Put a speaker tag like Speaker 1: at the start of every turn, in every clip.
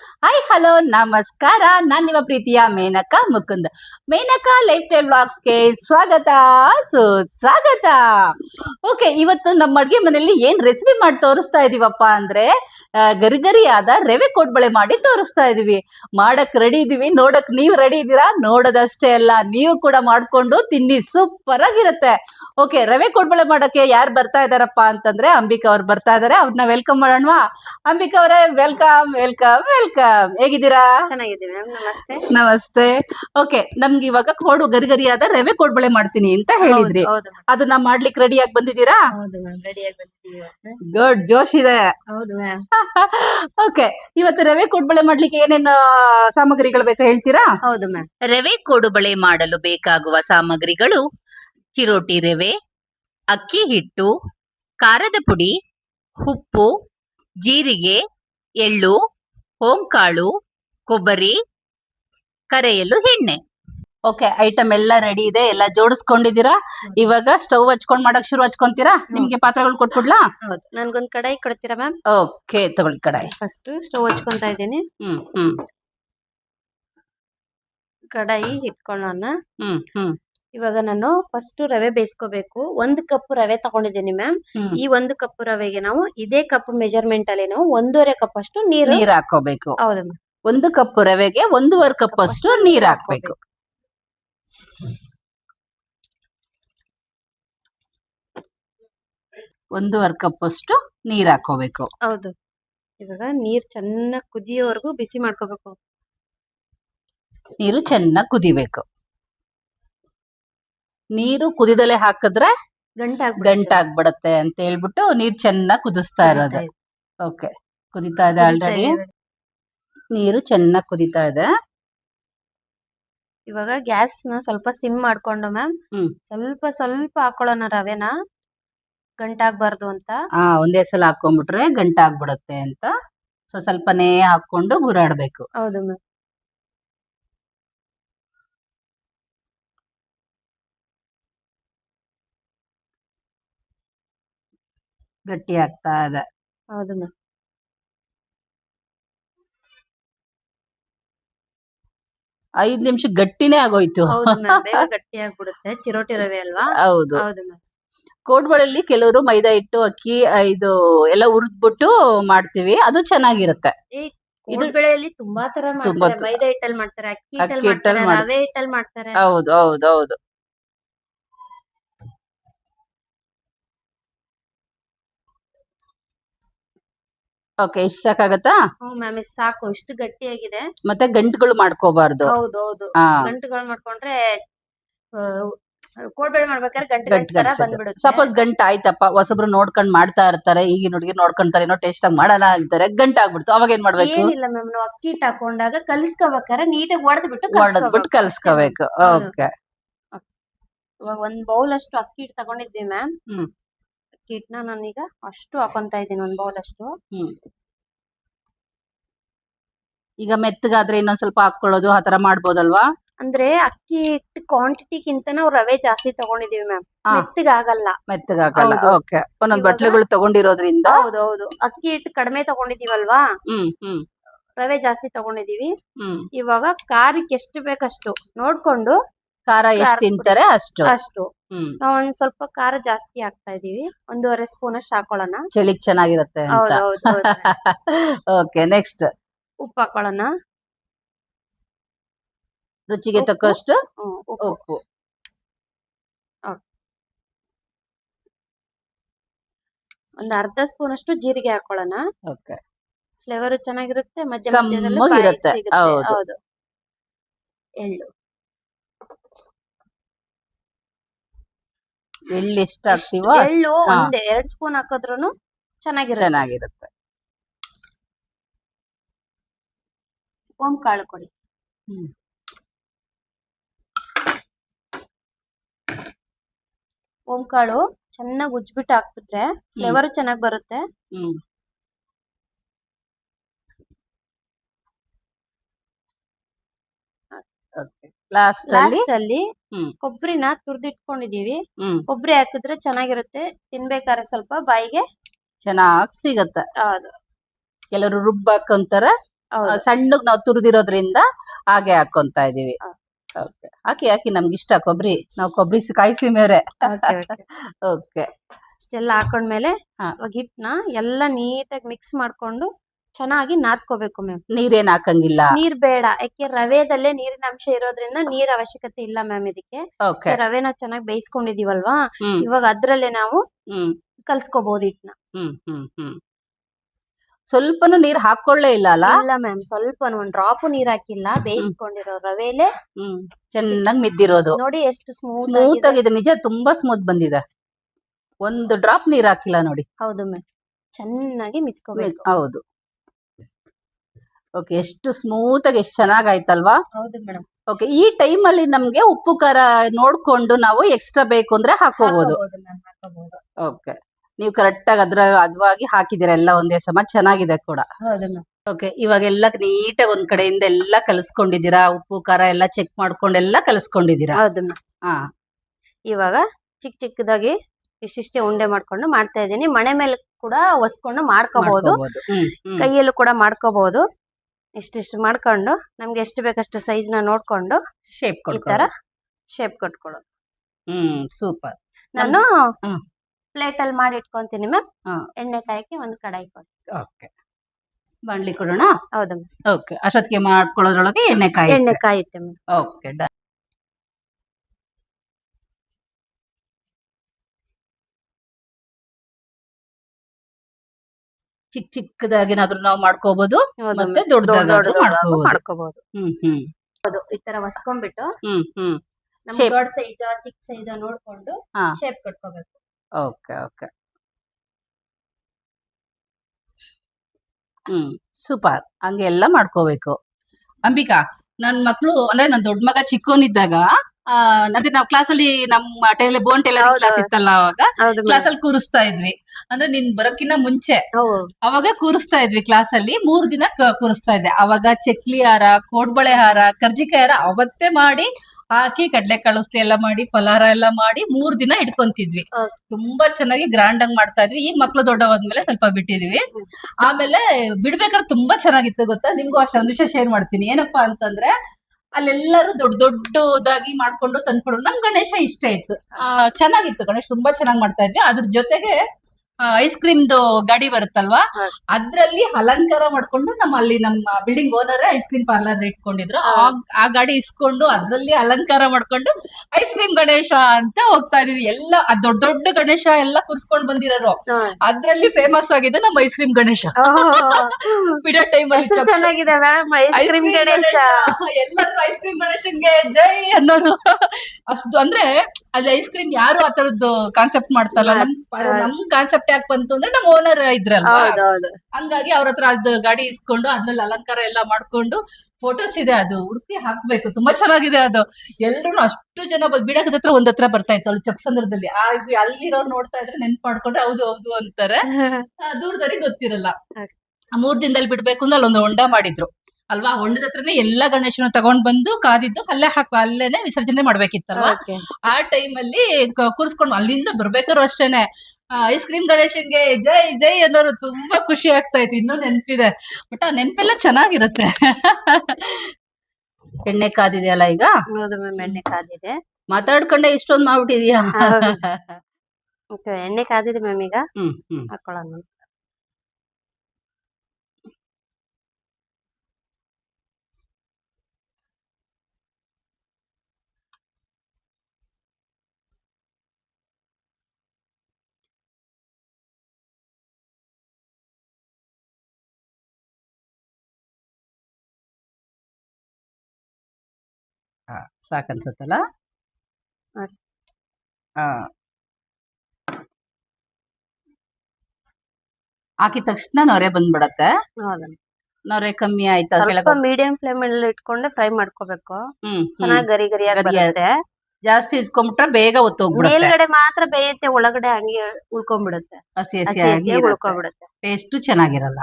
Speaker 1: Hi hello ನಮಸ್ಕಾರ. ನಾನ್ ನಿಮ್ಮ ಪ್ರೀತಿಯ ಮೇನಕ ಮುಕುಂದ್. ಮೇನಕ ಲೈಫ್ ಸ್ಟೈಲ್ ಬ್ಲಾಗ್ಸ್ಗೆ ಸ್ವಾಗತ, ಸುಸ್ವಾಗತ. ಓಕೆ ಇವತ್ತು ನಮ್ಮ ಅಡ್ಗೆ ಮನೆಯಲ್ಲಿ ಏನ್ ರೆಸಿಪಿ ಮಾಡಿ ತೋರಿಸ್ತಾ ಇದೀವಪ್ಪ ಅಂದ್ರೆ ಗರಿ ಗರಿಗರಿಯಾದ ರವೆ ಕೋಡ್ಬಳೆ ಮಾಡಿ ತೋರಿಸ್ತಾ ಇದೀವಿ. ಮಾಡಕ್ ರೆಡಿ ಇದೀವಿ, ನೋಡಕ್ ನೀವು ರೆಡಿ ಇದ್ದೀರಾ ನೋಡೋದಷ್ಟೇ ಅಲ್ಲ, ನೀವು ಕೂಡ ಮಾಡ್ಕೊಂಡು ತಿನ್ನಿ ಸೂಪರ್ ಆಗಿರುತ್ತೆ. ಓಕೆ ರವೆ ಕೋಡ್ಬಳೆ ಮಾಡಕ್ಕೆ ಯಾರು ಬರ್ತಾ ಇದಾರಪ್ಪ ಅಂತಂದ್ರೆ, ಅಂಬಿಕಾ ಅವ್ರು ಬರ್ತಾ ಇದಾರೆ. ಅವ್ರನ್ನ ವೆಲ್ಕಮ್ ಮಾಡೋಣವಾ? ಅಂಬಿಕಾ ಅವರೇ ವೆಲ್ಕಮ್ ವೆಲ್ಕಮ್ ವೆಲ್ಕಮ್ ಹೇಗಿದ್ದೀರಾ?
Speaker 2: ಚೆನ್ನಾಗಿದ್ದೀವಿ ಮ್ಯಾಮ್ ನಮಸ್ತೆ.
Speaker 1: ನಮಸ್ತೆ. ಓಕೆ ನಮ್ಗೆ ಇವಾಗ ಕೋಡು ಗರಿಗರಿಯಾದ ರವೆ ಕೋಡ್ಬಳೆ ಮಾಡ್ತೀನಿ ಅಂತ ಹೇಳಿದ್ರಿ.
Speaker 2: ಹೌದು.
Speaker 1: ಅದನ್ನ ಮಾಡ್ಲಿಕ್ಕೆ ರೆಡಿ ಆಗಿ ಬಂದಿದ್ದೀರಾ?
Speaker 2: ಹೌದು ಮ್ಯಾಮ್ ರೆಡಿಯಾಗಿ ಬಂದಿದ್ದೀವಿ
Speaker 1: ಗುಡ್ ಜೋಶ್ ಇದೆ.
Speaker 2: ಹೌದು ಮ್ಯಾಮ್.
Speaker 1: ಓಕೆ ಇವತ್ತು ರವೆ ಕೋಡ್ಬಳೆ ಮಾಡ್ಲಿಕ್ಕೆ ಏನೇನು ಸಾಮಗ್ರಿಗಳು ಬೇಕು ಹೇಳ್ತೀರಾ?
Speaker 2: ಹೌದು ಮ್ಯಾಮ್.
Speaker 1: ರವೆ ಕೋಡುಬಳೆ ಮಾಡಲು ಬೇಕಾಗುವ ಸಾಮಗ್ರಿಗಳು ಚಿರೋಟಿ ರವೆ ಅಕ್ಕಿ ಹಿಟ್ಟು ಖಾರದ ಪುಡಿ ಉಪ್ಪು ಜೀರಿಗೆ ಎಳ್ಳು ಹೋಂಕಾಳು ಕೊಬ್ಬರಿ ಕರೆಯಲು ಎಣ್ಣೆ. ಓಕೆ ಐಟಮ್ ಎಲ್ಲ ರೆಡಿ ಇದೆ ಎಲ್ಲ ಜೋಡಿಸ್ಕೊಂಡಿದ್ದೀರಾ? ಇವಾಗ ಸ್ಟವ್ ಹಚ್ಕೊಂಡ್ ಮಾಡಕ್ ಶುರು ಹಚ್ಕೊಂತೀರಾ? ನಿಮ್ಗೆ ಪಾತ್ರೆಗಳು ಕೊಟ್ಬಿಡ್ಲಾ?
Speaker 2: ಹೌದು ನನ್ಗೊಂದ್ ಕಡಾಯಿ ಕೊಡ್ತೀರಾ ಮ್ಯಾಮ್?
Speaker 1: ಓಕೆ ತಗೊಳ್ಳಿ ಕಡಾಯಿ.
Speaker 2: ಫಸ್ಟ್ ಸ್ಟವ್ ಹಚ್ಕೊಂತ ಇದ್ದೀನಿ.
Speaker 1: ಹ್ಮ್ ಹ್ಮ್.
Speaker 2: ಕಡಾಯಿ ಇಟ್ಕೊಳ್ಳೋಣ.
Speaker 1: ಹ್ಮ್ ಹ್ಮ್.
Speaker 2: ಇವಾಗ ನಾನು ಫಸ್ಟ್ ರವೆ ಬೇಯಿಸ್ಕೋಬೇಕು. ಒಂದ್ ಕಪ್ ರವೆ ತಗೊಂಡಿದ್ದೀನಿ ಮ್ಯಾಮ್ ಈ ಒಂದು ಕಪ್ ರವೆಗೆ ನಾವು ಇದೇ ಕಪ್ ಮೆಜರ್ಮೆಂಟ್ ಅಲ್ಲಿ ನಾವು ಒಂದೂವರೆ ಕಪ್ ಅಷ್ಟು ನೀರು
Speaker 1: ನೀರ್ ಹಾಕೋಬೇಕು
Speaker 2: ಹೌದು ಮ್ಯಾಮ್
Speaker 1: ಒಂದು ಕಪ್ ರವೆಗೆ ಒಂದೂವರೆ ಕಪ್ ಅಷ್ಟು ನೀರ್ ಹಾಕ್ಬೇಕು. ಒಂದೂವರೆ ಕಪ್ ಅಷ್ಟು ನೀರ್ ಹಾಕೋಬೇಕು
Speaker 2: ಹೌದು. ಇವಾಗ ನೀರ್ ಚೆನ್ನಾಗಿ ಕುದಿಯೋವರೆಗೂ ಬಿಸಿ ಮಾಡ್ಕೋಬೇಕು.
Speaker 1: ನೀರು ಚೆನ್ನಾಗಿ ಕುದಿಬೇಕು. ನೀರು ಕುದಿದಲೆ ಹಾಕಿದ್ರೆ
Speaker 2: ಗಂಟೆ
Speaker 1: ಗಂಟಾಗ್ಬಿಡತ್ತೆ ಅಂತ ಹೇಳ್ಬಿಟ್ಟು ನೀರ್ ಚೆನ್ನಾಗಿ ಕುದಿಸ್ತಾ ಇರೋದು. ಓಕೆ. ಕುದಿತಾ ಇದೆ ಆಲ್ರೆಡಿ ನೀರು ಚೆನ್ನಾಗಿ ಕುದಿತಾ ಇದೆ.
Speaker 2: ಇವಾಗ ಗ್ಯಾಸ್ನ ಸ್ವಲ್ಪ ಸಿಮ್ ಮಾಡ್ಕೊಂಡು ಮ್ಯಾಮ್. ಸ್ವಲ್ಪ ಸ್ವಲ್ಪ ಹಾಕೊಳ್ಳೋಣ ರವೆನ. ಗಂಟಾಗ್ಬಾರ್ದು ಅಂತ.
Speaker 1: ಆ ಒಂದೇ ಸಲ ಹಾಕೊಂಡ್ಬಿಟ್ರೆ ಗಂಟಾಗ್ಬಿಡತ್ತೆ ಅಂತ. ಸೊ ಸ್ವಲ್ಪನೇ ಹಾಕೊಂಡು ಗುರಾಡ್ಬೇಕು
Speaker 2: ಹೌದು ಮ್ಯಾಮ್.
Speaker 1: ಗಟ್ಟಿ ಆಗ್ತಾ ಇದೆ
Speaker 2: ಹೌದು ಮ್ಯಾಮ್
Speaker 1: ಐದ್ ನಿಮಿಷ ಗಟ್ಟಿನೇ ಆಗೋಯ್ತು.
Speaker 2: ಗಟ್ಟಿ ಆಗ್ಬಿಡುತ್ತೆ. ಚಿರೋಟಿ ರವೆ ಅಲ್ವಾ?
Speaker 1: ಹೌದು.
Speaker 2: ಹೌದು ಮ್ಯಾಮ್.
Speaker 1: ಕೋಡ್ಬಳಲ್ಲಿ ಕೆಲವರು ಮೈದಾ ಹಿಟ್ಟು ಅಕ್ಕಿ ಇದು ಎಲ್ಲ ಹುರಿದ್ಬಿಟ್ಟು ಮಾಡ್ತೀವಿ. ಅದು ಚೆನ್ನಾಗಿರುತ್ತೆ. ಇದು-
Speaker 2: ಬೆಳೆಯಲ್ಲಿ ತುಂಬಾ ತರ ಮೈದಾ ಹಿಟ್ಟಲ್ಲಿ ಮಾಡ್ತಾರೆ ಅಕ್ಕಿ ಹಿಟ್ಟಲ್ಲಿ ಮಾಡ್ತಾರೆ ರವೆ ಹಿಟ್ಟಲ್ಲಿ ಮಾಡ್ತಾರೆ.
Speaker 1: ಹೌದು ಹೌದು ಹೌದು. ಓಕೆ ಇಷ್ಟ ಸಾಕಾಗತ್ತಾ?
Speaker 2: ಹ್ಞೂ ಮ್ಯಾಮ್ ಇಷ್ಟು ಸಾಕು. ಇಷ್ಟು ಗಟ್ಟಿಯಾಗಿದೆ.
Speaker 1: ಮತ್ತೆ ಗಂಟುಗಳು ಮಾಡ್ಕೋಬಾರ್ದು.
Speaker 2: ಹೌದು ಹೌದು
Speaker 1: ಹಾ.
Speaker 2: ಗಂಟುಗಳು ಮಾಡ್ಕೊಂಡ್ರೆ ಕೋಡ್ಬೇಳೆ ಮಾಡ್ಬೇಕಾದ್ರೆ ಗಂಟು
Speaker 1: ಗಂಟು
Speaker 2: ಗಂಟು ತರ ಬಂದ್ಬಿಡುತ್ತೆ.
Speaker 1: ಸಪೋಸ್ ಗಂಟ ಆಯ್ತಪ್ಪ ಹೊಸಬ್ರು ನೋಡ್ಕೊಂಡ್ ಮಾಡ್ತಾ ಇರ್ತಾರೆ ಈಗಿನ ಹುಡುಗಿ ನೋಡ್ಕೊಂತಾರೆ ಏನೋ ಟೇಸ್ಟ್ ಆಗಿ ಮಾಡಲ್ಲ ಅಂತಾರೆ ಗಂಟ ಆಗ್ಬಿಡ್ತು. ಅವಾಗ ಏನ್ ಮಾಡ್ಬೇಕು?
Speaker 2: ಏನಿಲ್ಲ ಮ್ಯಾಮ್ ನಾವು ಅಕ್ಕಿ ಹಿಟ್ಟು ಹಾಕೊಂಡಾಗ ಕಲಿಸ್ಕೋಬೇಕಾದ್ರೆ ನೀಟಾಗಿ ಒಡೆದು ಬಿಟ್ಟು
Speaker 1: ಹೊಡೆದ್ಬಿಟ್ಟು ಕಲ್ಸ್ಕೋಬೇಕು. ಓಕೆ.
Speaker 2: ಇವಾಗ ಒಂದ್ ಬೌಲ್ ಅಷ್ಟು ಅಕ್ಕಿ ಹಿಟ್ಟು ತಗೊಂಡಿದ್ವಿ ಮ್ಯಾಮ್.
Speaker 1: ಹ್ಮ್.
Speaker 2: ಅಕ್ಕಿ ನಾನು ನಾನೀಗ? ಅಷ್ಟು ಹಾಕೊಂತ ಇದ್ದೀನಿ ಒಂದ್ ಬೌಲ್ ಅಷ್ಟು.
Speaker 1: ಹ್ಮ್. ಈಗ ಮೆತ್ತಗಾದ್ರೆ ಇನ್ನೊಂದ್ ಸ್ವಲ್ಪ ಹಾಕೊಳ್ಳೋದು ಆತರ ಮಾಡ್ಬೋದಲ್ವಾ?
Speaker 2: ಅಂದ್ರೆ ಅಕ್ಕಿ ಹಿಟ್ಟು ಕ್ವಾಂಟಿಟಿಗಿಂತ ನಾವು ರವೆ ಜಾಸ್ತಿ ತಗೊಂಡಿದೀವಿ ಮ್ಯಾಮ್
Speaker 1: ಹಾ.
Speaker 2: ಮೆತ್ತಗಾಗಲ್ಲ.
Speaker 1: ಮೆತ್ತಗಾಗಲ್ಲ
Speaker 2: ಹೌದು.
Speaker 1: ಓಕೆ. ಒಂದೊಂದ್
Speaker 2: ಇವಾಗ-
Speaker 1: ಬಟ್ಲೆಗಳು ತಗೊಂಡಿರೋದ್ರಿಂದ?
Speaker 2: ಹೌದೌದು. ಹೌದು ಅಕ್ಕಿ ಹಿಟ್ಟು ಕಡಿಮೆ ತಗೊಂಡಿದೀವಲ್ವಾ?
Speaker 1: ಹ್ಮ್ ಹ್ಮ್.
Speaker 2: ರವೆ ಜಾಸ್ತಿ ತಗೊಂಡಿದೀವಿ.
Speaker 1: ಹ್ಮ್.
Speaker 2: ಇವಾಗ ಖಾರಕ್ಕೆ ಎಷ್ಟು ಬೇಕಷ್ಟು ನೋಡ್ಕೊಂಡು
Speaker 1: ಖಾರ ಎಷ್ಟು
Speaker 2: ಖಾರದ
Speaker 1: ತಿಂತಾರೆ ಅಷ್ಟು?
Speaker 2: ಅಷ್ಟು. ಒಂದ್ ಸ್ವಲ್ಪ ಖಾರ ಜಾಸ್ತಿ ಹಾಕ್ತಾ ಇದೀವಿ. ಒಂದೂವರೆ ಸ್ಪೂನ್ ಅಷ್ಟು ಹಾಕೊಳ್ಳೋಣ.
Speaker 1: ಚಳಿಗ್ ಚೆನ್ನಾಗಿರುತ್ತೆ ಅಂತ. ಓಕೆ ನೆಕ್ಸ್ಟ್
Speaker 2: ಉಪ್ಪು ಹಾಕೊಳ್ಳೋಣ.
Speaker 1: ರುಚಿಗೆ
Speaker 2: ಉಪ್ಪು.
Speaker 1: ತಕ್ಕಷ್ಟು
Speaker 2: ಹ್ಮ್, ಉಪ್ಪು.
Speaker 1: ಉಪ್ಪು.
Speaker 2: ಒಂದ್ ಅರ್ಧ ಸ್ಪೂನ್ ಅಷ್ಟು ಜೀರಿಗೆ ಹಾಕೊಳ್ಳೋಣ.
Speaker 1: ಓಕೆ
Speaker 2: ಫ್ಲೇವರ್ ಚೆನ್ನಾಗಿರುತ್ತೆ ಮಧ್ಯ ಮಧ್ಯದಲ್ಲಿ ಬಾಯಿಗೆ
Speaker 1: ಇರುತ್ತೆ.
Speaker 2: ಸಿಗುತ್ತೆ.
Speaker 1: ಹೌದು.
Speaker 2: ಹೌದು. ಎಳ್ಳು.
Speaker 1: ಎಳ್ಳು ಇಷ್ಟ ಹಾಕ್ತಿವೋ ಅಷ್ಟ್
Speaker 2: ಎಳ್ಳು
Speaker 1: ಹಾ.
Speaker 2: ಒಂದ್ ಎರಡ್ ಸ್ಪೂನ್ ಹಾಕಿದ್ರು ಚೆನ್ನಾಗಿರುತ್ತೆ.
Speaker 1: ಚೆನ್ನಾಗಿರುತ್ತೆ.
Speaker 2: ಓಂ ಕಾಳು ಕೊಡಿ.
Speaker 1: ಹ್ಮ್.
Speaker 2: ಓಂ ಕಾಳು ಚೆನ್ನಾಗಿ ಉಜ್ಬಿಟ್ಟು ಹಾಕ್ಬಿಟ್ರೆ ಫ್ಲೇವರ್ ಚೆನ್ನಾಗಿ ಬರುತ್ತೆ.
Speaker 1: ಹ್ಮ್. ಓಕೆ. ಲಾಸ್ಟ್ ಅಲ್ಲಿ?
Speaker 2: ಲಾಸ್ಟ್ ಅಲ್ಲಿ
Speaker 1: ಹ್ಮ್.
Speaker 2: ಕೊಬ್ಬರಿನ ತುರ್ದಿಟ್ಕೊಂಡಿದೀವಿ
Speaker 1: ಹ್ಮ್.
Speaker 2: ಕೊಬ್ಬರಿ ಹಾಕಿದ್ರೆ ಚೆನ್ನಾಗಿರುತ್ತೆ. ತಿನ್ಬೇಕಾದ್ರೆ ಸ್ವಲ್ಪ ಬಾಯಿಗೆ
Speaker 1: ಚೆನ್ನಾಗ್ ಸಿಗತ್ತೆ.
Speaker 2: ಹೌದು.
Speaker 1: ಕೆಲವರು ರುಬ್ಬ ಹಾಕೊಂತಾರ
Speaker 2: ಹೌದು.
Speaker 1: ಸಣ್ಣಗ್ ನಾವು ತುರಿದಿರೋದ್ರಿಂದ ಹಾಗೆ ಹಾಕೊಂತ ಇದೀವಿ
Speaker 2: ಹ.
Speaker 1: ಹಾಕಿ ಹಾಕಿ ನಮ್ಗೆ ಇಷ್ಟ ಕೊಬ್ಬರಿ ನಾವು ಕೊಬ್ಬರಿ ಕಾಯಿಸಿ ಮೇರೆ
Speaker 2: Okay, okay.
Speaker 1: ಓಕೆ.
Speaker 2: ಇಷ್ಟೆಲ್ಲ ಹಾಕೊಂಡ್ಮೇಲೆ
Speaker 1: ಹಾ.
Speaker 2: ಇವಾಗ ಹಿಟ್ನ ಎಲ್ಲ ನೀಟಾಗಿ ಮಿಕ್ಸ್ ಮಾಡ್ಕೊಂಡು ಚೆನ್ನಾಗಿ ನಾದ್ಕೋಬೇಕು ಮ್ಯಾಮ್
Speaker 1: ನೀರೇನ್ ಹಾಕಂಗಿಲ್ಲ.
Speaker 2: ನೀರ್ ಬೇಡ. ಯಾಕೆ ರವೆದಲ್ಲೇ ನೀರಿನ ಅಂಶ ಇರೋದ್ರಿಂದ ನೀರ್ ಅವಶ್ಯಕತೆ ಇಲ್ಲ ಮ್ಯಾಮ್ ಇದಕ್ಕೆ.
Speaker 1: ಓಕೆ
Speaker 2: ರವೆ ನಾವು ಚೆನ್ನಾಗಿ ಬೇಯಿಸ್ಕೊಂಡಿದೀವಲ್ವಾ?
Speaker 1: ಹ್ಮ್.
Speaker 2: ಇವಾಗ ಅದ್ರಲ್ಲೇ ನಾವು
Speaker 1: ಹ್ಮ್.
Speaker 2: ಕಲ್ಸ್ಕೋಬಹುದು ಇಟ್ನ
Speaker 1: ಹ್ಮ್ ಹ್ಮ್ ಹ್ಮ್. ಸ್ವಲ್ಪನು ನೀರ್ ಹಾಕೊಳ್ಳೇ ಇಲ್ಲ ಅಲ್ಲ
Speaker 2: ಇಲ್ಲ ಮ್ಯಾಮ್ ಸ್ವಲ್ಪ ಒಂದ್ ಡ್ರಾಪ್ ನೀರ್ ಹಾಕಿಲ್ಲ. ಬೇಯಿಸ್ಕೊಂಡಿರೋ ರವೆಲೆ
Speaker 1: ಹ್ಮ್. ಚೆನ್ನಾಗಿ ಮಿದ್ದಿರೋದು.
Speaker 2: ನೋಡಿ ಎಷ್ಟು ಸ್ಮೂತ್
Speaker 1: ಸ್ಮೂತ್ ಆಗಿದೆ. ನಿಜ ತುಂಬಾ ಸ್ಮೂತ್ ಬಂದಿದೆ. ಒಂದು ಡ್ರಾಪ್ ನೀರ್ ಹಾಕಿಲ್ಲ ನೋಡಿ.
Speaker 2: ಹೌದು ಮ್ಯಾಮ್ ಚೆನ್ನಾಗಿ ಮಿತ್ಕೋಬೇಕು.
Speaker 1: ಹೌದು. ಓಕೆ ಎಷ್ಟು ಸ್ಮೂತ್ ಆಗಿ ಎಷ್ಟು ಚೆನ್ನಾಗಾಯ್ತಲ್ವಾ?
Speaker 2: ಹೌದು ಮೇಡಮ್
Speaker 1: ಓಕೆ ಈ ಟೈಮ್ ಅಲ್ಲಿ ನಮ್ಗೆ ಉಪ್ಪು ಖಾರ ನೋಡ್ಕೊಂಡು ನಾವು ಎಕ್ಸ್ಟ್ರಾ ಬೇಕು ಅಂದ್ರೆ ಹಾಕೋಬಹುದು ಓಕೆ ನೀವು ಕರೆಕ್ಟ್ ಆಗಿ ಅದ್ರ ಅದವಾಗಿ ಹಾಕಿದಿರ ಎಲ್ಲ ಒಂದೇ ಸಮ ಚೆನ್ನಾಗಿದೆ ಕೂಡ. ಓಕೆ ಇವಾಗ ಇವಾಗೆಲ್ಲ ನೀಟಾಗಿ ಒಂದ್ ಕಡೆಯಿಂದ ಎಲ್ಲ ಕಲಿಸ್ಕೊಂಡಿದ್ದೀರಾ? ಉಪ್ಪು ಖಾರ ಎಲ್ಲ ಚೆಕ್ ಮಾಡ್ಕೊಂಡೆಲ್ಲ ಕಲಿಸ್ಕೊಂಡಿದ್ದೀರಾ? ಹಾ.
Speaker 2: ಇವಾಗ ಚಿಕ್ಕ ಚಿಕ್ಕದಾಗಿ ಇಷ್ಟಿಷ್ಟೇ ಉಂಡೆ ಮಾಡ್ಕೊಂಡು ಮಾಡ್ತಾ ಇದ್ದೀನಿ. ಮನೆ ಮೇಲೆ ಕೂಡ ಒಸ್ಕೊಂಡು ಮಾಡ್ಕೋಬಹುದು ಕೈಯಲ್ಲೂ ಕೂಡ ಮಾಡ್ಕೋಬಹುದು ಇಷ್ಟಿಷ್ಟು ಮಾಡ್ಕೊಂಡು ನಮ್ಗೆ ಎಷ್ಟು ಬೇಕಷ್ಟು ಸೈಜ್ನ ನೋಡ್ಕೊಂಡು
Speaker 1: ಶೇಪ್
Speaker 2: ಈ
Speaker 1: ಕೊಡ್ಕೊ
Speaker 2: ತರ ಶೇಪ್ ಕೊಟ್ಕೊಳ್ಳೋದು.
Speaker 1: ಹ್ಮ್ ಸೂಪರ್
Speaker 2: ನಾನು
Speaker 1: ಹ್ಮ್.
Speaker 2: ಪ್ಲೇಟ್ ಅಲ್ಲಿ ಮಾಡಿ ಇಟ್ಕೊಂತೀನಿ ಮ್ಯಾಮ್. ಎಣ್ಣೆ ಕಾಯಕ್ಕೆ ಒಂದು ಕಡಾಯಿ ಕೊಡಿ.
Speaker 1: ಓಕೆ ಬಾಣ್ಲಿ ಕೊಡೋಣ?
Speaker 2: ಹೌದು ಮ್ಯಾಮ್
Speaker 1: ಓಕೆ ಅಷ್ಟೊತ್ತಿಗೆ ಮಾಡ್ಕೊಳ್ಳೋದ್ರೊಳಗೆ ಎಣ್ಣೆ ಕಾಯಿ
Speaker 2: ಎಣ್ಣೆ ಕಾಯುತ್ತೆ ಮ್ಯಾಮ್
Speaker 1: ಓಕೆ ಚಿಕ್ಕ ಚಿಕ್ಕದಾಗೇನಾದ್ರೂ ನಾವು ಮಾಡ್ಕೋಬಹುದು
Speaker 2: ಹೌದು
Speaker 1: ಮತ್ತೆ
Speaker 2: ದೊಡ್ಡದಾಗಿ
Speaker 1: ದೊಡ್ಡದಾಗಾದ್ರೂ ಮಾಡ್ಕೋಬಹುದು ಹ್ಮ್ ಹ್ಮ್.
Speaker 2: ಹೌದು ಈ ತರ ಹೊಸ್ಕೊಂಡ್ಬಿಟ್ಟು
Speaker 1: ಹ್ಮ್ ಹ್ಮ್. Shape.
Speaker 2: ದೊಡ್ಡ ಸೈಜ್ ಚಿಕ್ಕ ಸೈಜ್ ನೋಡ್ಕೊಂಡು
Speaker 1: ಹಾ.
Speaker 2: ಶೇಪ್ ಕಟ್ಕೋಬೇಕು.
Speaker 1: Okay okay. ಹ್ಮ್ ಸೂಪರ್. ಹಂಗೆ ಎಲ್ಲ ಮಾಡ್ಕೋಬೇಕು. ಅಂಬಿಕಾ ನನ್ ಮಕ್ಳು ಅಂದ್ರೆ ನನ್ ದೊಡ್ಡ ಮಗ ಚಿಕ್ಕೋನಿದ್ದಾಗ ಆ ಅದೇ ನಾವು ಕ್ಲಾಸಲ್ಲಿ ನಮ್ಮ ಟೈಲರ್ ಬೋನ್ ಟೈಲರಿಂಗ್
Speaker 2: ಹೌದು.
Speaker 1: ಕ್ಲಾಸ್ ಇತ್ತಲ್ಲ ಅವಾಗ
Speaker 2: ಹೌದು
Speaker 1: ಕ್ಲಾಸ್ ಅಲ್ಲಿ ಕೂರಿಸ್ತಾ ಇದ್ವಿ. ಅಂದ್ರೆ ನಿನ್ ಬರೋಕಿನ್ನ ಮುಂಚೆ. ಅವಾಗ ಕೂರಿಸ್ತಾ ಇದ್ವಿ ಕ್ಲಾಸ್ ಅಲ್ಲಿ ಮೂರ್ ದಿನ ಕೂರಿಸ್ತಾ ಇದ್ದೆ. ಅವಾಗ ಚಕ್ಲಿ ಹಾರ ಕೋಡ್ಬಳೆ ಹಾರ ಕರ್ಜಿಕಾಯಿ ಹಾರ ಅವತ್ತೇ ಮಾಡಿ ಹಾಕಿ ಕಡಲೆ ಕಳಿಸ್ತಿ ಎಲ್ಲ ಮಾಡಿ ಪಲಾರ ಎಲ್ಲ ಮಾಡಿ ಮೂರ್ ದಿನ ಇಟ್ಕೊಂತಿದ್ವಿ. ತುಂಬಾ ಚೆನ್ನಾಗಿ ಗ್ರಾಂಡ್ ಆಗಿ ಮಾಡ್ತಾ ಇದ್ವಿ. ಈಗ ಮಕ್ಳು ದೊಡ್ಡವಾದ್ಮೇಲೆ ಸ್ವಲ್ಪ ಬಿಟ್ಟಿದ್ವಿ. ಆಮೇಲೆ ಬಿಡ್ಬೇಕಾದ್ರೆ ತುಂಬಾ ಚೆನ್ನಾಗಿತ್ತು ಗೊತ್ತಾ? ನಿಮ್ಗೂ ಅಷ್ಟೊಂದು ವಿಷಯ ಶೇರ್ ಮಾಡ್ತೀನಿ. ಏನಪ್ಪಾ ಅಂತಂದ್ರೆ ಅಲ್ಲೆಲ್ಲರೂ ದೊಡ್ಡ ದೊಡ್ಡದಾಗಿ ಮಾಡ್ಕೊಂಡು ತಂದ್ಕೊಡೋದು. ನಮ್ ಗಣೇಶ ಇಷ್ಟ ಇತ್ತು. ಆ, ಚೆನ್ನಾಗಿತ್ತು ಗಣೇಶ್ ತುಂಬಾ ಚೆನ್ನಾಗಿ ಮಾಡ್ತಾ ಇದ್ವಿ. ಅದ್ರ ಜೊತೆಗೆ ಐಸ್ ಕ್ರೀಮ್ದು ಗಾಡಿ ಬರುತ್ತಲ್ವಾ. ಅದ್ರಲ್ಲಿ ಅಲಂಕಾರ ಮಾಡ್ಕೊಂಡು ನಮ್ಮ ಅಲ್ಲಿ ನಮ್ಮ building owner ice cream parlour ಇಟ್ಕೊಂಡಿದ್ರು. ಆ- ಗಾಡಿ ಇಸ್ಕೊಂಡು ಅದ್ರಲ್ಲಿ ಅಲಂಕಾರ ಮಾಡ್ಕೊಂಡು ಐಸ್ ಕ್ರೀಮ್ ಗಣೇಶ ಅಂತ ಹೋಗ್ತಾ ಇದೀವಿ ಎಲ್ಲ ದೊಡ್ಡ ದೊಡ್ಡ ಗಣೇಶ ಎಲ್ಲ ಕೂರ್ಸ್ಕೊಂಡ್ ಬಂದಿರೋರು. ಅದ್ರಲ್ಲಿ ಫೇಮಸ್ ಆಗಿದ್ದು ನಮ್ಮ ಐಸ್ ಕ್ರೀಮ್ ಗಣೇಶ. ಬಿಡೋ ಟೈಮ್
Speaker 2: ಚೆನ್ನಾಗಿದೆ ಐಸ್ ಕ್ರೀಮ್ ಗಣೇಶ.
Speaker 1: ಎಲ್ಲರೂ ಐಸ್ ಕ್ರೀಮ್ ಗಣೇಶನ್ಗೆ ಜೈ ಅನ್ನೋರು ಅಷ್ಟು ಅಂದ್ರೆ ಅಲ್ಲಿ ಐಸ್ ಕ್ರೀಮ್ ಯಾರು ಆ ತರದ್ದು ಕಾನ್ಸೆಪ್ಟ್ ಮಾಡ್ತಲ್ಲ ನಮ್ ನಮ್ ಕಾನ್ಸೆಪ್ಟ್ ಯಾಕೆ ಬಂತು ಅಂದ್ರೆ ನಮ್ ಓನರ್
Speaker 2: ಇದ್ರಲ್ಲ
Speaker 1: ಹಂಗಾಗಿ ಅವ್ರ ಹತ್ರ ಅದ್ ಗಾಡಿ ಇಸ್ಕೊಂಡು ಅದ್ರಲ್ಲಿ ಅಲಂಕಾರ ಎಲ್ಲ ಮಾಡ್ಕೊಂಡು ಫೋಟೋಸ್ ಇದೆ ಅದು. ಹುಡುಕಿ ಹಾಕ್ಬೇಕು ತುಂಬಾ ಚೆನ್ನಾಗಿದೆ ಅದು. ಎಲ್ರು ಅಷ್ಟು ಜನ ಬಿಡಕದ ಹತ್ರ ಒಂದ್ ಹತ್ರ ಬರ್ತಾ ಇತ್ತು ಅಲ್ಲಿ ಚಕ್ಸಂದ್ರದಲ್ಲಿ. ಅಲ್ಲಿರೋರು ನೋಡ್ತಾ ಇದ್ರೆ ನೆನ್ಪ್ ಮಾಡ್ಕೊಂಡ್ರೆ ಹೌದು ಹೌದು ಅಂತಾರೆ. ದೂರದವರಿಗೆ ಗೊತ್ತಿರಲ್ಲ. ಆ ಮೂರ್ ದಿನದಲ್ಲಿ ಬಿಡ್ಬೇಕು ಅಂದ್ರೆ ಅಲ್ಲೊಂದು ಹೊಂಡ ಮಾಡಿದ್ರು. ಅಲ್ವಾ? ಹೊಂಡದ ಹತ್ರನೇ ಎಲ್ಲ ಗಣೇಶನ ತಗೊಂಡ್ ಬಂದು ಕಾದಿದ್ದು ಅಲ್ಲೇ ಹಾಕ ಅಲ್ಲೇನೆ ವಿಸರ್ಜನೆ ಮಾಡ್ಬೇಕಿತ್ತಲ್ವಾ. ಆ ಟೈಮ್ ಅಲ್ಲಿ ಕೂರ್ಸ್ಕೊಂಡು ಅಲ್ಲಿಂದ ಬರ್ಬೇಕಾದ್ರು ಅಷ್ಟೇನೆ. ಐಸ್ ಕ್ರೀಮ್ ಗಣೇಶನ್ಗೆ ಜೈ ಜೈ ಅನ್ನೋರು ತುಂಬಾ ಖುಷಿ ಆಗ್ತಾ ಇತ್ತು ಇನ್ನೂ ನೆನ್ಪಿದೆ. ಬಟ್ ಆ ನೆನ್ಪೆಲ್ಲ ಚೆನ್ನಾಗಿರುತ್ತೆ. ಎಣ್ಣೆ ಕಾದಿದೆಯಲ್ಲ ಈಗ?
Speaker 2: ಹೌದು ಮ್ಯಾಮ್ ಎಣ್ಣೆ ಕಾದಿದೆ.
Speaker 1: ಮಾತಾಡ್ಕೊಂಡೆ ಇಷ್ಟೊಂದ್ ಮಾಡ್ಬಿಟ್ಟಿದ್ಯಾ.
Speaker 2: ಎಣ್ಣೆ ಕಾದಿದೆ ಮ್ಯಾಮ್ ಈಗ?
Speaker 1: ಹ್ಮ್
Speaker 2: ಹಾಕೊಳ್ಳೋಣ
Speaker 1: ಸಾಕನ್ಸತ್ತಲ್ಲ?
Speaker 2: ಹಾ.
Speaker 1: ಹಾ ಹಾಕಿದ ತಕ್ಷಣ ನೊರೆ ಬಂದ್ಬಿಡತ್ತೆ. ನೊರೆ ಕಮ್ಮಿ ಆಯ್ತಾ
Speaker 2: ಮೀಡಿಯಂ ಫ್ಲೇಮ್ ಅಲ್ಲಿ ಇಟ್ಕೊಂಡೆ ಫ್ರೈ ಮಾಡ್ಕೋಬೇಕು. ಚೆನ್ನಾಗಿ ಗರಿ
Speaker 1: ಗರಿ
Speaker 2: ಬರುತ್ತೆ.
Speaker 1: ಜಾಸ್ತಿ ಇಸ್ಕೊಂಡ್ಬಿಟ್ರೆ ಬೇಗ ಒತ್ತೋಗ್ಬಿಡುತ್ತೆ.
Speaker 2: ಮೇಲ್ಗಡೆ ಮಾತ್ರ ಬೇಯುತ್ತೆ ಒಳಗಡೆ ಹಂಗೆ ಉಳ್ಕೊಂಡ್ಬಿಡುತ್ತೆ
Speaker 1: ಹಸಿ
Speaker 2: ಹಸಿ
Speaker 1: ಹಸಿಯಾಗಿ
Speaker 2: ಹಸಿಯಾಗಿ ಉಳ್ಕೊಂಡ್ಬಿಡುತ್ತೆ
Speaker 1: ಟೇಸ್ಟ್ ಚೆನ್ನಾಗಿರಲ್ಲ.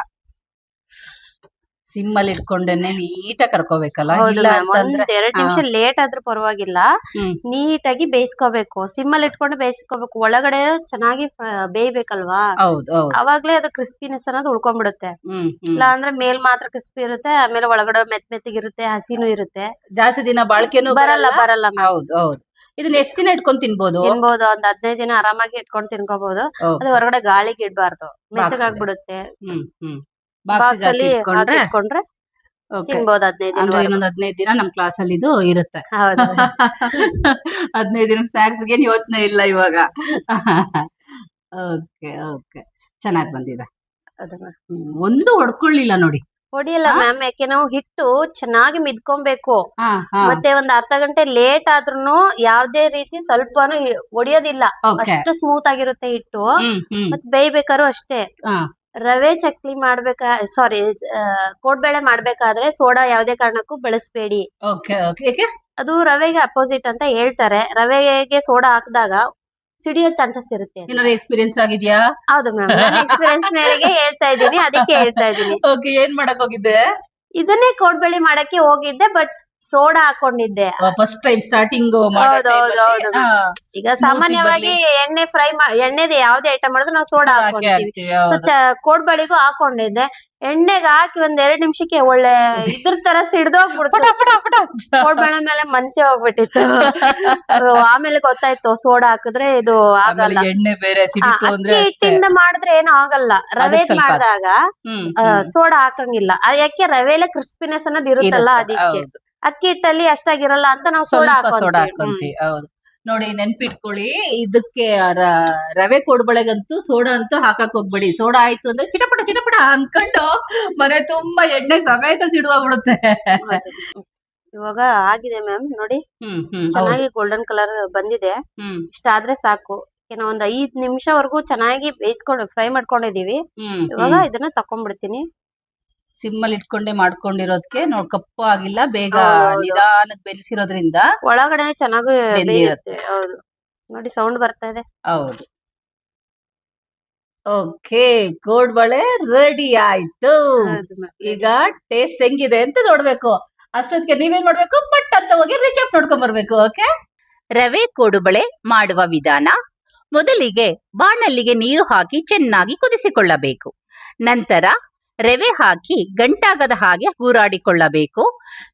Speaker 1: ಸಿಮ್ ಅಲ್ಲಿ ಇಟ್ಕೊಂಡೇನೆ ನೀಟಾಗಿ ಕರ್ಕೋಬೇಕಲ್ಲ ಇಲ್ಲ ಅಂತಂದ್ರೆ
Speaker 2: ಎರಡ್ ನಿಮಿಷ ಲೇಟ್ ಆದ್ರೂ ಪರವಾಗಿಲ್ಲ. ನೀಟಾಗಿ ಬೇಯಿಸ್ಕೋಬೇಕು. ಸಿಮ್ಮಲ್ಲಿ ಇಟ್ಕೊಂಡು ಬೇಯಿಸ್ಕೋಬೇಕು. ಒಳಗಡೆ ಚೆನ್ನಾಗಿ ಬೇಯ್ಬೇಕಲ್ವಾ? ಅವಾಗ್ಲೇ ಅದು ಕ್ರಿಸ್ಪಿನೆಸ್ ಅನ್ನೋದು ಉಳ್ಕೊಂಡ್ಬಿಡುತ್ತೆ. ಇಲ್ಲ ಅಂದ್ರೆ ಮೇಲ್ ಮಾತ್ರ ಕ್ರಿಸ್ಪಿ ಇರುತ್ತೆ ಆಮೇಲೆ ಒಳಗಡೆ ಮೆತ್ ಮೆತ್ತಗಿರುತ್ತೆ ಹಸಿನೂ ಇರುತ್ತೆ.
Speaker 1: ಜಾಸ್ತಿ ದಿನ ಬಾಳ್ಕೆನೂ
Speaker 2: ಬರಲ್ಲ ಬರಲ್ಲ?
Speaker 1: ಹೌದು ಹೌದು. ಇದನ್ನ ಎಷ್ಟ್ ದಿನ ಇಟ್ಕೊಂಡ್ ತಿನ್ಬೋದು?
Speaker 2: ತಿನ್ಬಹುದು ಒಂದ್ ಹದಿನೈದು ದಿನ ಆರಾಮಾಗಿ ಇಟ್ಕೊಂಡ್ ತಿನ್ಕೋಬಹುದು ಅದು ಹೊರಗಡೆ ಗಾಳಿಗೆ ಇಡ್ಬಾರ್ದು. ಮೆತ್ತಗಾಗ್ಬಿಡುತ್ತೆ.
Speaker 1: ಹ್ಮ್ ಹ್ಮ್.
Speaker 2: ಬಾಕ್ಸ್ ಅಲ್ಲಿ
Speaker 1: ಇಟ್ಕೊಂಡ್ರೆ ಅಂದ್ರೆ
Speaker 2: ದಿನ
Speaker 1: ಇನ್ನೊಂದ್ ಹದಿನೈದು ದಿನ ನಮ್ ಕ್ಲಾಸ್ ಅಲ್ಲಿ ಇದು ಇರುತ್ತೆ.
Speaker 2: ಹೌದು.
Speaker 1: ಹದಿನೈದು ದಿನ ಸ್ನಾಕ್ಸ್ಗೆ ಯೋಚನೆ ಇಲ್ಲ ಇವಾಗ. ಓಕೆ ಓಕೆ ಚೆನ್ನಾಗ್ ಬಂದಿದೆ. ಒಂದು ಹೊಡ್ಕೊಳ್ಳಿಲ್ಲ ನೋಡಿ.
Speaker 2: ಹೊಡಿಯಲ್ಲ ಮ್ಯಾಮ್ ಯಾಕೆ ನಾವು ಹಿಟ್ಟು ಚೆನ್ನಾಗಿ ಮಿದ್ಕೊಬೇಕು. ಮತ್ತೆ ಒಂದ್ ಅರ್ಧ ಗಂಟೆ ಲೇಟ್ ಆದ್ರೂನು ಯಾವ್ದೇ ರೀತಿ ಸ್ವಲ್ಪನು ಒಡಿಯೋದಿಲ್ಲ ಅಷ್ಟು ಸ್ಮೂತ್ ಆಗಿರುತ್ತೆ ಹಿಟ್ಟು. ಮತ್ ಬೇಯ್ಬೇಕಾದ್ರು ಅಷ್ಟೇ. ರವೆ ಚಕ್ಲಿ ಮಾಡ್ಬೇಕಾ ಸಾರಿ ಕೋಡ್ಬೇಳೆ ಮಾಡ್ಬೇಕಾದ್ರೆ ಸೋಡಾ ಯಾವ್ದೇ ಕಾರಣಕ್ಕೂ ಬಳಸಬೇಡಿ.
Speaker 1: ಓಕೆ ಓಕೆ ಏಕೆ?
Speaker 2: ಅದು ರವೆಗೆ ಅಪೋಸಿಟ್ ಅಂತ ಹೇಳ್ತಾರೆ. ರವೆಗೆ ಸೋಡಾ ಹಾಕಿದಾಗ ಸಿಡಿಯೋ ಚಾನ್ಸಸ್ ಇರುತ್ತೆ.
Speaker 1: ಏನಾದ್ರು ಎಕ್ಸ್ಪೀರಿಯನ್ಸ್ ಆಗಿದ್ಯಾ?
Speaker 2: ಹೌದು ಮ್ಯಾಮ್ ಎಕ್ಸ್ಪೀರಿಯನ್ಸ್ ಮೇರೆಗೆ ಹೇಳ್ತಾ ಇದ್ದೀನಿ ಅದಕ್ಕೆ ಹೇಳ್ತಾ ಇದ್ದೀನಿ.
Speaker 1: ಓಕೆ ಏನ್ ಮಾಡಕ್ ಹೋಗಿದ್ದೆ?
Speaker 2: ಇದನ್ನೇ ಕೋಡ್ಬೇಳೆ ಮಾಡಕ್ಕೆ ಹೋಗಿದ್ದೆ but soda ಹಾಕೊಂಡಿದ್ದೆ.
Speaker 1: First time starting.
Speaker 2: ಈಗ ಸಾಮಾನ್ಯವಾಗಿ ಎಣ್ಣೆ ಫ್ರೈ ಎಣ್ಣೆದ ಯಾವ್ದೇ ಐಟಮ್ ಮಾಡಿದ್ರೆ ನಾವು ಸೋಡಾ ಹಾಕೊಂತೀವಿ ಸೊ ಕೋಡ್ಬಳಿಗೂ ಹಾಕೊಂಡಿದ್ದೆ. ಎಣ್ಣೆಗೆ ಹಾಕಿ ಒಂದ್ ಎರಡ್ ನಿಮಿಷಕ್ಕೆ ಒಳ್ಳೆ ಇದ್ರ ತರ ಸಿಡ್ದೋಗ್ಬಿಡ್ತು. ಕೋಡ್ಬಳೆ ಮೇಲೆ ಮನ್ಸೆ ಹೋಗ್ಬಿಟ್ಟಿತ್ತು. ಆಮೇಲೆ ಗೊತ್ತಾಯ್ತು ಸೋಡಾ ಹಾಕಿದ್ರೆ ಇದು ಆಗಲ್ಲ.
Speaker 1: ಎಣ್ಣೆ ಬೇರೆ
Speaker 2: ಹಿಟ್ಟಿಂದ ಮಾಡಿದ್ರೆ ಏನು ಆಗಲ್ಲ. ರವೆ ಮಾಡಿದಾಗ. ಸೋಡಾ ಹಾಕಂಗಿಲ್ಲ. ಯಾಕೆ ರವೆಲೆ ಕ್ರಿಸ್ಪಿನೆಸ್ ಅನ್ನೋದು ಇರುತ್ತಲ್ಲ
Speaker 1: ಇರುತ್ತೆ,
Speaker 2: ಅದಕ್ಕೆ. ಅಕ್ಕಿ ಹಿಟ್ಟಲ್ಲಿ ಅಷ್ಟಾಗಿರಲ್ಲ ಅಂತ ನಾವು ಸೋಡಾ
Speaker 1: ಸ್ವಲ್ಪ ಸೋಡಾ
Speaker 2: ಹಾಕೊಂತೀವಿ
Speaker 1: ಹೌದು. ನೋಡಿ ನೆನ್ಪಿಟ್ಕೊಳ್ಳಿ ಇದಕ್ಕೆ ರವೆ ಕೊಡ್ಬಳೆಗಂತೂ ಸೋಡಾ ಅಂತೂ ಹಾಕಕ್ ಹೋಗ್ಬೇಡಿ. ಸೋಡಾ ಆಯ್ತು ಅಂದ್ರೆ ಚಿಟಪಟ ಚಿಟಪಟ ಅನ್ಕೊಂಡು ಮನೆ ತುಂಬಾ ಎಣ್ಣೆ ಸಮೇತ ಸಿಡುವಾಗ್ಬಿಡುತ್ತೆ.
Speaker 2: ಇವಾಗ ಆಗಿದೆ ಮ್ಯಾಮ್ ನೋಡಿ. ಚೆನ್ನಾಗಿ ಗೋಲ್ಡನ್ ಕಲರ್ ಬಂದಿದೆ.
Speaker 1: ಇಷ್ಟ
Speaker 2: ಆದ್ರೆ ಸಾಕು. ಏನೋ ಒಂದ್ ಐದ್ ನಿಮಿಷವರೆಗೂ ಚೆನ್ನಾಗಿ ಬೇಯಿಸ್ಕೊಂಡು ಫ್ರೈ ಮಾಡ್ಕೊಂಡಿದೀವಿ. ಇವಾಗ ಇದನ್ನ ತಕೊಂಡ್ಬಿಡ್ತೀನಿ.
Speaker 1: ಸಿಮ್ ಅಲ್ಲಿ ಇಟ್ಕೊಂಡೆ ಮಾಡ್ಕೊಂಡಿರೋದಕ್ಕೆ ನೋಡ್ ಕಪ್ಪು ಆಗಿಲ್ಲ ಬೇಗ
Speaker 2: ಹೌದು.
Speaker 1: ನಿಧಾನಕ್ ಬೆರೆಸಿರೋದ್ರಿಂದ
Speaker 2: ಒಳಗಡೆ ಚೆನ್ನಾಗಿ
Speaker 1: ಬೆಂದಿರುತ್ತೆ.
Speaker 2: ಬೇಯುತ್ತೆ. ಹೌದು. ನೋಡಿ ಸೌಂಡ್ ಬರ್ತಾ ಇದೆ.
Speaker 1: ಹೌದು. ಓಕೆ ಕೋಡ್ಬಳೆ ರೆಡಿ ಆಯ್ತು.
Speaker 2: ಹೌದು ma'am.
Speaker 1: ಈಗ ಟೇಸ್ಟ್ ಹೆಂಗಿದೆ ಅಂತ ನೋಡ್ಬೇಕು. ಅಷ್ಟೊತ್ತಿಗೆ ನೀವೇನ್ ಮಾಡ್ಬೇಕು? ಬಟ್ ಅಂತ ಹೋಗಿ ರಿಕ್ಯಾಪ್ ನೋಡ್ಕೊಂಡ್ ಬರ್ಬೇಕು ಓಕೆ? ರವೆ ಕೋಡುಬಳೆ ಮಾಡುವ ವಿಧಾನ. ಮೊದಲಿಗೆ ಬಾಣಲ್ಲಿಗೆ ನೀರು ಹಾಕಿ ಚೆನ್ನಾಗಿ ಕುದಿಸಿಕೊಳ್ಳಬೇಕು. ನಂತರ ರವೆ ಹಾಕಿ ಗಂಟಾಗದ ಹಾಗೆ ಹೂರಾಡಿಕೊಳ್ಳಬೇಕು.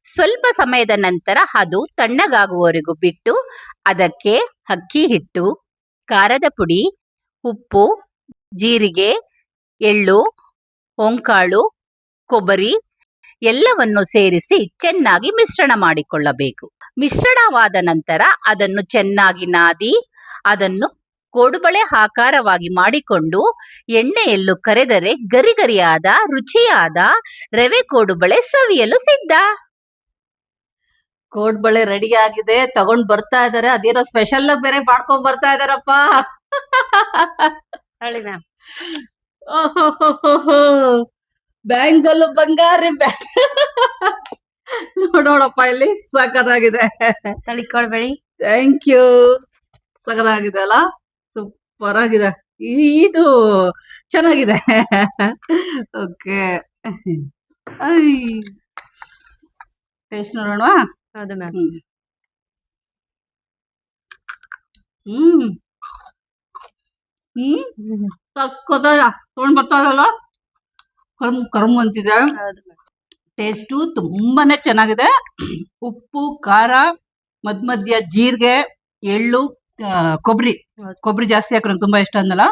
Speaker 1: ಸ್ವಲ್ಪ ಸಮಯದ ನಂತರ ಅದು ತಣ್ಣಗಾಗುವವರೆಗೂ ಬಿಟ್ಟು ಅದಕ್ಕೆ ಅಕ್ಕಿ ಹಿಟ್ಟು, ಖಾರದ ಪುಡಿ, ಉಪ್ಪು, ಜೀರಿಗೆ, ಎಳ್ಳು, ಓಂಕಾಳು, ಕೊಬ್ಬರಿ ಎಲ್ಲವನ್ನು ಸೇರಿಸಿ ಚೆನ್ನಾಗಿ ಮಿಶ್ರಣ ಮಾಡಿಕೊಳ್ಳಬೇಕು. ಮಿಶ್ರಣವಾದ ನಂತರ ಅದನ್ನು ಚೆನ್ನಾಗಿ ನಾದಿ, ಅದನ್ನು ಕೋಡುಬಳೆ ಆಕಾರವಾಗಿ ಮಾಡಿಕೊಂಡು ಎಣ್ಣೆಯಲ್ಲೂ ಕರೆದರೆ ಗರಿಗರಿಯಾದ ರುಚಿಯಾದ ರವೆ ಕೋಡುಬಳೆ ಸವಿಯಲು ಸಿದ್ಧ. ಕೋಡ್ಬಳೆ ರೆಡಿ ಆಗಿದೆ. ತಗೊಂಡ್ ಬರ್ತಾ ಇದಾರೆ. ಅದೇನೋ ಸ್ಪೆಷಲ್ ಆಗಿ ಬೇರೆ ಮಾಡ್ಕೊಂಡ್ ಬರ್ತಾ ಇದಾರಪ್ಪ. ಬ್ಯಾಂಗಲ್ಲು ಬಂಗಾರಿ ಬ್ಯಾಂಕ್ ನೋಡೋಣಪ್ಪ ಇಲ್ಲಿ. ಸಖತ್ತಾಗಿದೆ.
Speaker 2: ತಳಿಕೊಳ್ಬೇಡಿ
Speaker 1: ಥ್ಯಾಂಕ್ ಯು ಸಖತ್ತಾಗಿದೆ ಅಲ್ಲ? ಸೂಪರ್ ಆಗಿದೆ ಇದು ಚೆನ್ನಾಗಿದೆ. ಓಕೆ. ಟೇಸ್ಟ್ ನೋಡೋಣ.
Speaker 2: ಹೌದು ಮ್ಯಾಮ್.
Speaker 1: ಹ್ಮ್. ಹ್ಮ್. ಸಕ್ಕತ್ತಾಗ ತಗೊಂಡ್ ಬರ್ತಾ ಇದಲ್ಲ ಕರ್ಮ್ ಕರ್ಮ್ ಅಂತಿದೆ. ಟೇಸ್ಟು ತುಂಬಾನೇ ಚೆನ್ನಾಗಿದೆ. ಉಪ್ಪು ಖಾರ ಮಧ್ಯ ಮಧ್ಯ ಜೀರಿಗೆ ಎಳ್ಳು ಕೊಬ್ಬರಿ. ಕೊಬ್ಬರಿ ಜಾಸ್ತಿ ಹಾಕಿ ನಂಗೆ ತುಂಬಾ ಇಷ್ಟ ಅಂದಲ್ಲ?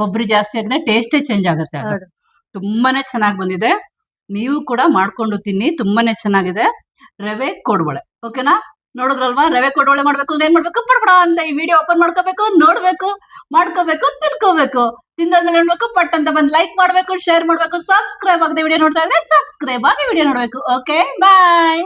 Speaker 1: ಕೊಬ್ಬರಿ ಜಾಸ್ತಿ ಹಾಕಿದ್ರೆ ಟೇಸ್ಟೇ ಚೇಂಜ್ ಆಗುತ್ತೆ ಅದು. ತುಂಬಾನೇ ಚೆನ್ನಾಗಿ ಬಂದಿದೆ. ನೀವು ಕೂಡ ಮಾಡ್ಕೊಂಡು ತಿನ್ನಿ ತುಂಬಾನೇ ಚೆನ್ನಾಗಿದೆ. ರವೆ ಕೋಡ್ಬಳೆ ಓಕೆನಾ? ನೋಡಿದ್ರಲ್ವಾ? ರವೆ ಕೋಡ್ಬಳೆ ಮಾಡ್ಬೇಕು ಅಂದ್ರೆ ಏನ್ ಮಾಡ್ಬೇಕು? ಪಡ್ಬಡ ಅಂತ ಈ ವಿಡಿಯೋ ಓಪನ್ ಮಾಡ್ಕೋಬೇಕು ನೋಡ್ಬೇಕು ಮಾಡ್ಕೋಬೇಕು ತಿನ್ಕೋಬೇಕು. ತಿಂದಾದ್ಮೇಲೆ ನೋಡ್ಬೇಕು ಪಟ್ ಅಂತ ಬಂದ್ ಲೈಕ್ ಮಾಡ್ಬೇಕು ಶೇರ್ ಮಾಡ್ಬೇಕು ಸಬ್ಸ್ಕ್ರೈಬ್ ಆಗದೆ ವಿಡಿಯೋ ನೋಡ್ತಾ ಇದ್ರೆ ಸಬ್ಸ್ಕ್ರೈಬ್ ಆಗಿ ವಿಡಿಯೋ ನೋಡ್ಬೇಕು. Okay bye